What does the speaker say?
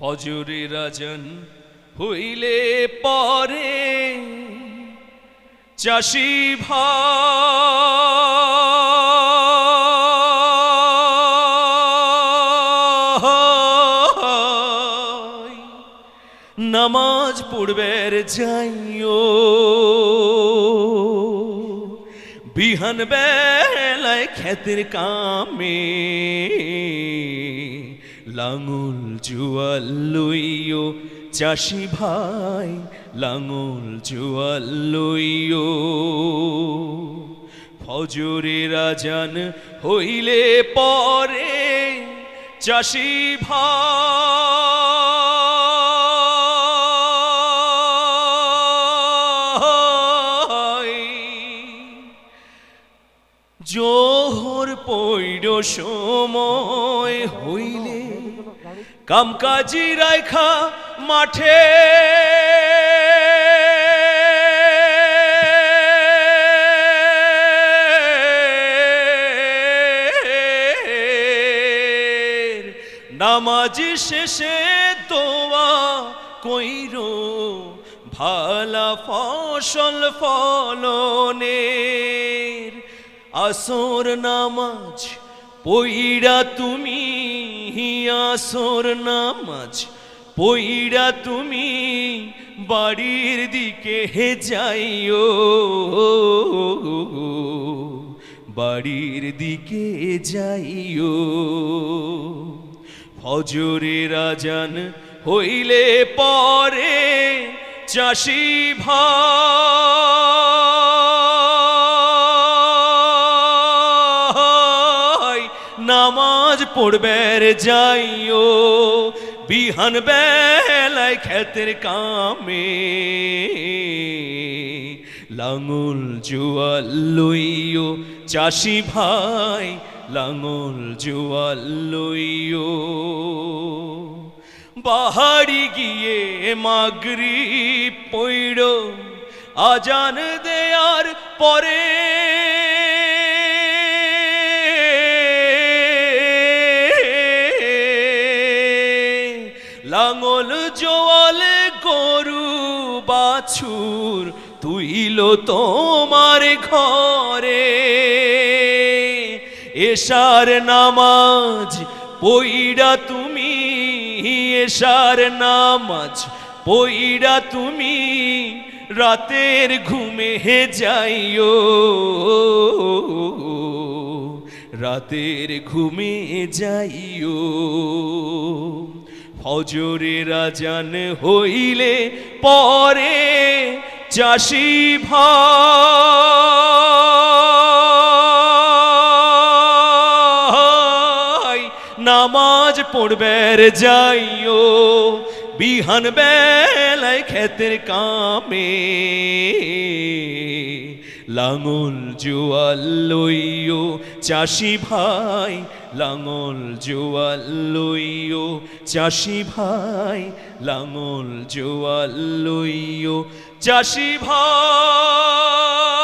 ফজরে রাজন হইলে পরে চাষি ভাই নামাজ পড়বের যাইও বিহান বেলায় খেতের কামে লাঙল জুয়াল লইও চাষি ভাই, লাঙল জুয়াল লইও ফজরে রাজান হইলে পরে চাষি ভাই, জোহর পৈড সময় হইলে কামকাজি রাইখা মাঠে। নামাজি শেষে দোয়া কইর ভালা ফসল ফলনের আসর নামাজ পইড়া তুমি আসর নামাজ পইড়া তুমি বাড়ির দিকে হে যাইও। বাড়ির দিকে যাইও। ফজরে রাজান হইলে পরে চাষি ভাই নামাজ পড়বের যাইও, বিহান বেলায় খেতের কামে। লাঙল জুয়াল লইও, চাষি ভাই, লাঙল জুয়াল লইও। বাহারি গিয়ে মাগরি পইড়, আজান দেয়ার পরে জোয়ালে গরু বাছুর তুইল তোমার ঘরে। এশার নামাজ পইড়া তুমি, এশার নামাজ পইড়া তুমি, রাতের ঘুমে হে যাইও। রাতের ঘুমে যাইও। ফজরে রাজান হইলে পরে চাষি ভাই নামাজ পড়বের যাইও বিহান বেলায় খেতের কামে। লাঙল জুয়াল লইও চাষি ভাই, লাঙল জুয়াল লইও চাষি ভাই, লাঙল জুয়াল লইও চাষি ভাই।